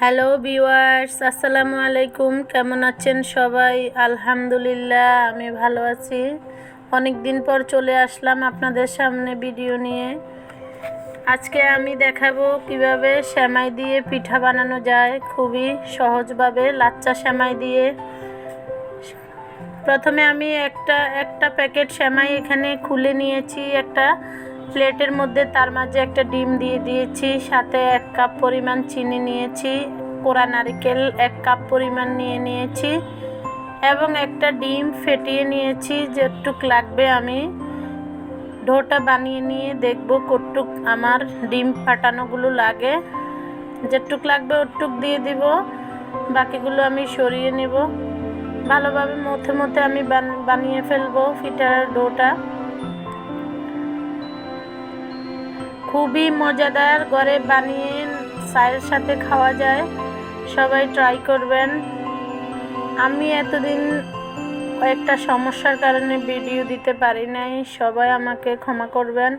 Hello viewers আসসালামু আলাইকুম কেমন আছেন সবাই? আলহামদুলিল্লাহ, আমি ভালো আছি। অনেক দিন পর চলে আসলাম আপনাদের সামনে ভিডিও নিয়ে। আজকে আমি দেখাবো কীভাবে সেমাই দিয়ে পিঠা বানানো যায়। খুবই সহজভাবে লাচ্চা সেমাই দিয়ে। প্রথমে আমি একটা একটা প্যাকেট সেমাই এখানে খুলে নিয়েছি। একটা প্লেটের মধ্যে তার মাঝে একটা ডিম দিয়ে দিয়েছি, সাথে এক কাপ পরিমাণ চিনি নিয়েছি, কোরা নারকেল এক কাপ পরিমাণ নিয়ে নিয়েছি এবং একটা ডিম ফেটিয়ে নিয়েছি, যেটুক লাগবে আমি। ডোটা বানিয়ে নিয়ে দেখব কটুক আমার ডিম ফাটানোগুলো লাগে। যেটুক লাগবে ওটুক দিয়ে দিব, বাকিগুলো আমি সরিয়ে নেব। ভালোভাবে মধ্যে মধ্যে আমি বানিয়ে ফেলব ফিটার ডোটা। খুবই মজাদার ঘরে বানিয়ে চায়ের সাথে খাওয়া যায়। সবাই ট্রাই করবেন। আমি এতদিন কয়েকটা সমস্যার কারণে ভিডিও দিতে পারি নাই। সবাই আমাকে ক্ষমা করবেন।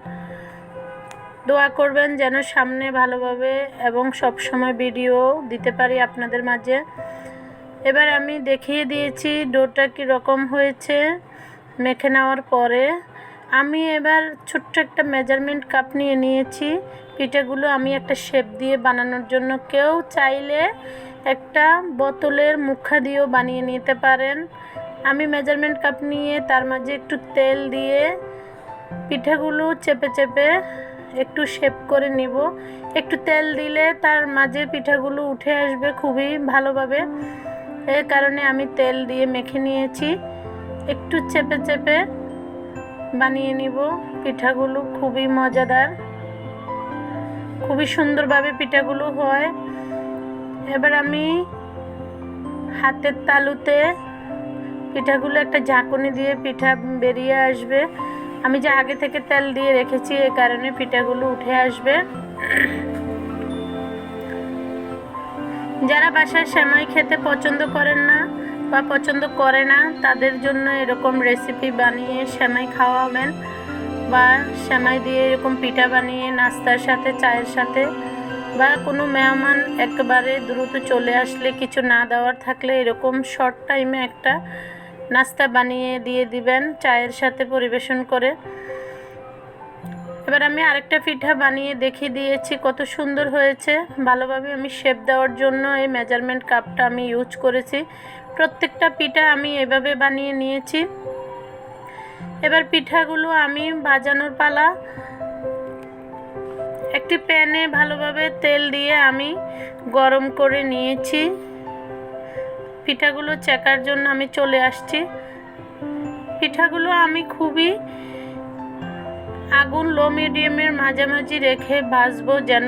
দোয়া করবেন যেন সামনে ভালোভাবে এবং সব সময় ভিডিও দিতে পারি আপনাদের মাঝে। এবার আমি দেখিয়ে দিয়েছি ডোটা কী রকম হয়েছে। মেখে নেওয়ার পরে আমি এবার ছোট্ট একটা মেজারমেন্ট কাপ নিয়ে নিয়েছি। পিঠেগুলো আমি একটা শেপ দিয়ে বানানোর জন্য কেউ চাইলে একটা বোতলের মুখা দিয়েও বানিয়ে নিতে পারেন। আমি মেজারমেন্ট কাপ নিয়ে তার মাঝে একটু তেল দিয়ে পিঠেগুলো চেপে চেপে একটু শেপ করে নিব। একটু তেল দিলে তার মাঝে পিঠাগুলো উঠে আসবে খুবই ভালোভাবে। এর কারণে আমি তেল দিয়ে মেখে নিয়েছি। একটু চেপে চেপে বানিয়ে নিব। পিঠাগুলো খুবই মজাদার। খুবই সুন্দরভাবে পিঠাগুলো হয়। এবার আমি হাতের তালুতে পিঠাগুলো একটা ঝাঁকুনি দিয়ে পিঠা বেরিয়ে আসবে। আমি যে আগে থেকে তেল দিয়ে রেখেছি, এ কারণে পিঠাগুলো উঠে আসবে। যারা বাসায় সেমাই খেতে পছন্দ করেন না বা পছন্দ করে না, তাদের জন্য এরকম রেসিপি বানিয়ে সেমাই খাওয়াবেন বা সেমাই দিয়ে এরকম পিঠা বানিয়ে নাস্তার সাথে, চায়ের সাথে বা কোনো মেহমান একেবারে দ্রুত চলে আসলে কিছু না দেওয়ার থাকলে এরকম শর্ট টাইমে একটা নাস্তা বানিয়ে দিয়ে দিবেন চায়ের সাথে পরিবেশন করে। এবার আমি আরেকটা পিঠা বানিয়ে দেখিয়ে দিয়েছি কত সুন্দর হয়েছে। ভালোভাবে আমি শেপ দেওয়ার জন্য এই মেজারমেন্ট কাপটা আমি ইউজ করেছি। প্রত্যেকটা পিঠা আমি এভাবে বানিয়ে নিয়েছি। এবার পিঠাগুলো আমি ভাজানোর পালা। একটি প্যানে ভালোভাবে তেল দিয়ে আমি গরম করে নিয়েছি। পিঠাগুলো চেকার জন্য আমি চলে আসছি। পিঠাগুলো আমি খুবই আগুন, লো, মিডিয়ামের মাঝামাঝি রেখে ভাজবো যেন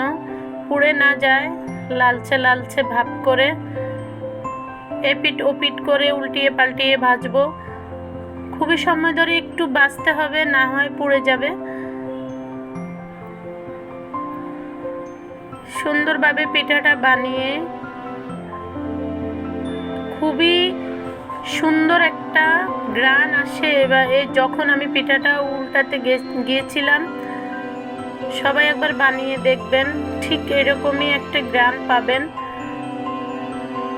পুড়ে না যায়, লালচে লালচে ভাব করে। এপিট ওপিট করে উল্টিয়ে পাল্টিয়ে ভাজবো। খুবই সময় ধরে একটু বাঁচতে হবে, না হয় পুড়ে যাবে। সুন্দরভাবে পিঠাটা বানিয়ে খুবই সুন্দর একটা গ্রান আসে এবার যখন আমি পিঠাটা উল্টাতে গিয়েছিলাম। সবাই একবার বানিয়ে দেখবেন, ঠিক এরকমই একটা গ্রান পাবেন।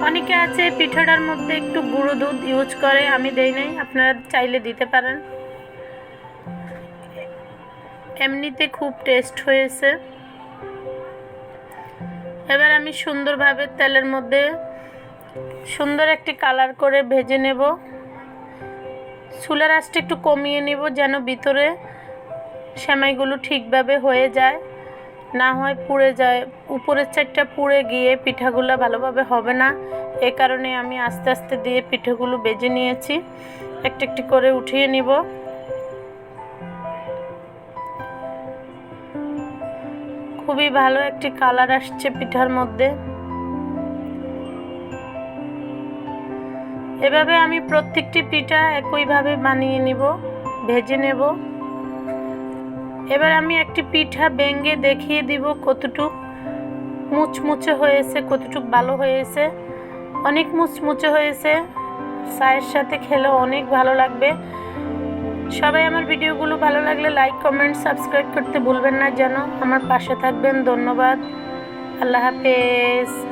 অনেকে আছে পিঠাটার মধ্যে একটু গুঁড়ো দুধ ইউজ করে, আমি দেই নাই, আপনারা চাইলে দিতে পারেন। এমনিতে খুব টেস্ট হয়েছে। এবার আমি সুন্দরভাবে তেলের মধ্যে সুন্দর একটি কালার করে ভেজে নেব। চুলার আঁচটা একটু কমিয়ে নেব যেন ভিতরে সেমাইগুলো ঠিকভাবে হয়ে যায়। না হয় পুড়ে যায়। উপরের চারটা পুড়ে গিয়ে পিঠাগুলো ভালোভাবে হবে না। এ কারণে আমি আস্তে আস্তে দিয়ে পিঠাগুলো বেজে নিয়েছি। একটি একটি করে উঠিয়ে নিব। খুবই ভালো একটি কালার আসছে পিঠার মধ্যে। এভাবে আমি প্রত্যেকটি পিঠা একইভাবে বানিয়ে নিব, ভেজে নেব। এবার আমি একটি পিঠা বেঙ্গে দেখিয়ে দিব কতটুক মুচমুচে হয়েছে, কতটুক ভালো হয়েছে। অনেক মুচমুচে হয়েছে। চায়ের সাথে খেলে অনেক ভালো লাগবে। সবাই আমার ভিডিওগুলো ভালো লাগলে লাইক কমেন্ট সাবস্ক্রাইব করতে ভুলবেন না যেন। আমার পাশে থাকবেন, ধন্যবাদ। আল্লাহ হাফেজ।